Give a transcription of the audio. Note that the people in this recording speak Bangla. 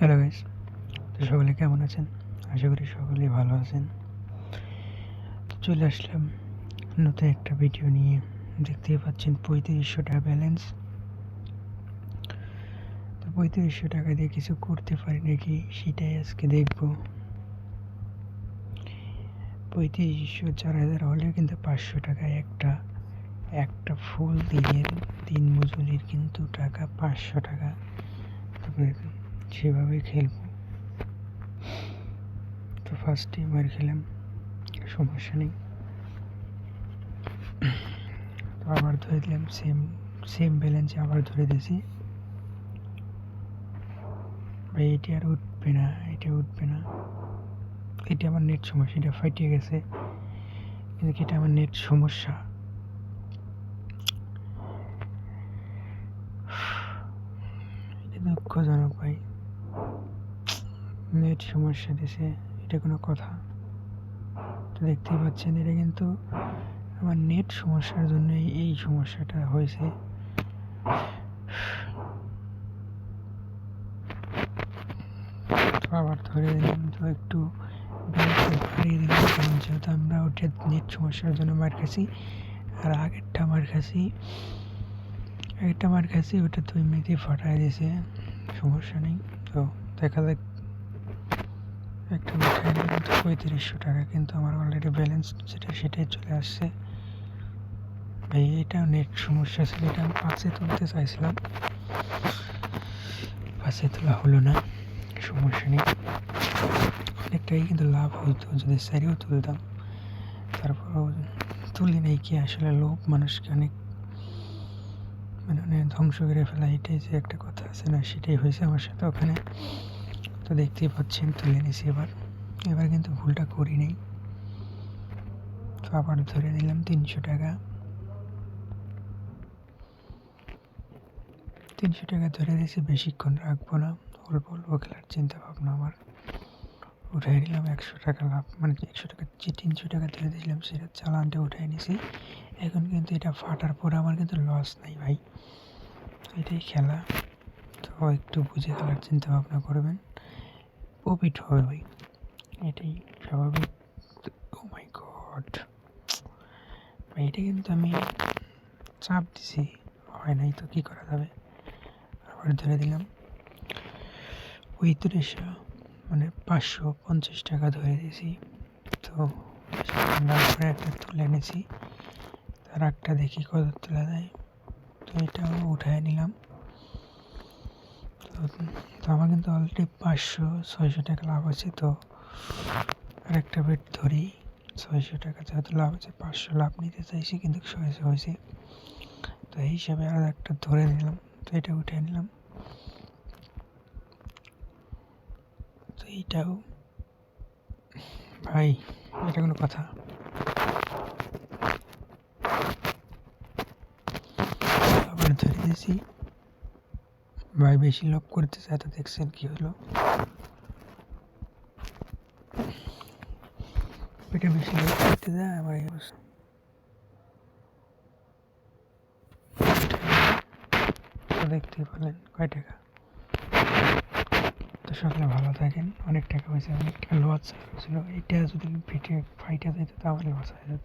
হ্যালো গাইস তো সকলে কেমন আছেন? আশা করি সকলেই ভালো আছেন। তো চলে আসলাম নতুন একটা ভিডিও নিয়ে। দেখতেই পাচ্ছেন পঁয়ত্রিশশো টাকা ব্যালেন্স তো পঁয়ত্রিশশো টাকা দিয়ে কিছু করতে পারি নাকি সেটাই আজকে দেখব। পঁয়ত্রিশশো, চার হাজার হলেও কিন্তু পাঁচশো টাকায় একটা একটা ফুল দিনের তিন মজুরির কিন্তু টাকা পাঁচশো টাকা। তারপরে সেভাবে খেলব। তো ফার্স্টে এবার খেলাম, সমস্যা নেই। তো আবার ধরে দিলাম সেম সেম ব্যালেন্সে আবার ধরে দিয়েছি। ভাই, এটি আর উঠবে না, এটা উঠবে না। এটা আমার নেট সমস্যা, এটা ফাটিয়ে গেছে। কিন্তু এটা আমার নেট সমস্যা। দুঃখজনক ভাই। নেট সমস্যা দিছে, এটা কোনো কথা। তো দেখতেই পাচ্ছেন, এটা কিন্তু আমার নেট সমস্যার জন্য এই সমস্যাটা হয়েছে। আবার ধরে দিলাম তো একটু বাড়িয়ে দিলাম যেহেতু আমরা ওটা নেট সমস্যার জন্য মার খাচ্ছি, আর আগেরটা মার খাচ্ছি, আগেরটা মার খাচ্ছি, ওটা তো এমনিতেই ফাটাই দিয়েছে, সমস্যা নেই। তো দেখা যাক। একটা মিঠাই কিন্তু পঁয়ত্রিশশো টাকা, কিন্তু আমার অলরেডি ব্যালেন্স যেটা সেটাই চলে আসছে। ভাই, এটাও নেট সমস্যা ছিল এটা আমি পাশে তুলতে চাইছিলাম। পাশে তোলা হলো না, সমস্যা নেই। অনেকটাই কিন্তু লাভ হতো, যদি স্যারেও তুলতাম। তারপরও তুলি নেই কি, আসলে লোভ মানুষকে অনেক। মানে ধ্বংস করে ফেলা, এটাই যে একটা কথা আছে না, সেটাই হয়েছে আমার সাথে ওখানে। তো দেখতেই পাচ্ছেন, তুলে নিছি এবার। এবার কিন্তু ভুলটা করি নেই তো আবার ধরে নিলাম তিনশো টাকা। তিনশো টাকা ধরে দিয়েছি বেশিক্ষণ রাখব না। অল্প অল্প খেলার চিন্তা ভাবনা আমার। উঠাই নিলাম একশো টাকা লাভ মানে একশো টাকা, যে তিনশো টাকা ধরে দিয়েছিলাম সেটা চালানটা উঠাই নিছি। এখন কিন্তু এটা ফাটার পর আমার কিন্তু লস নাই ভাই। এটাই খেলা। তো একটু বুঝে খেলার চিন্তা ভাবনা করবেন। প্রফিট হবে এটাই স্বাভাবিক। ও মাই গড এটা কিন্তু আমি চাপ দিছি। হয় নাই তো কী করা যাবে? আবার ধরে দিলাম। পঁয়ত্রিশশো মানে পাঁচশো পঞ্চাশ টাকা ধরে দিয়েছি। তো তারপরে একটা তুলে এনেছি। তার একটা দেখি কত তোলা যায়। এটাও উঠায় নিলাম। তো আমার কিন্তু অলরেডি পাঁচশো, ছয়শো টাকা লাভ আছে, তো আরেকটা বেড ধরি। ছয়শো টাকা যেহেতু লাভ আছে, পাঁচশো লাভ নিতে চাইছি, কিন্তু ছয়শো হয়েছে। তো এই হিসাবে আর একটা ধরে নিলাম, তো এটা উঠে নিলাম। তো এইটাও। ভাই, এটা কোনো কথা। ভাই বেশি লোভ করতে চায় দেখছেন কি হলো? এটা বেশি করতে আমার এই অবস্থা। দেখতেই পেলেন, কয় টাকা? তো সকলে ভালো থাকেন, অনেক টাকা হয়েছে অনেক টাকা লস ছিল। এটা যদি ফিটে ফাইটা যেত তাহলে লস যেত।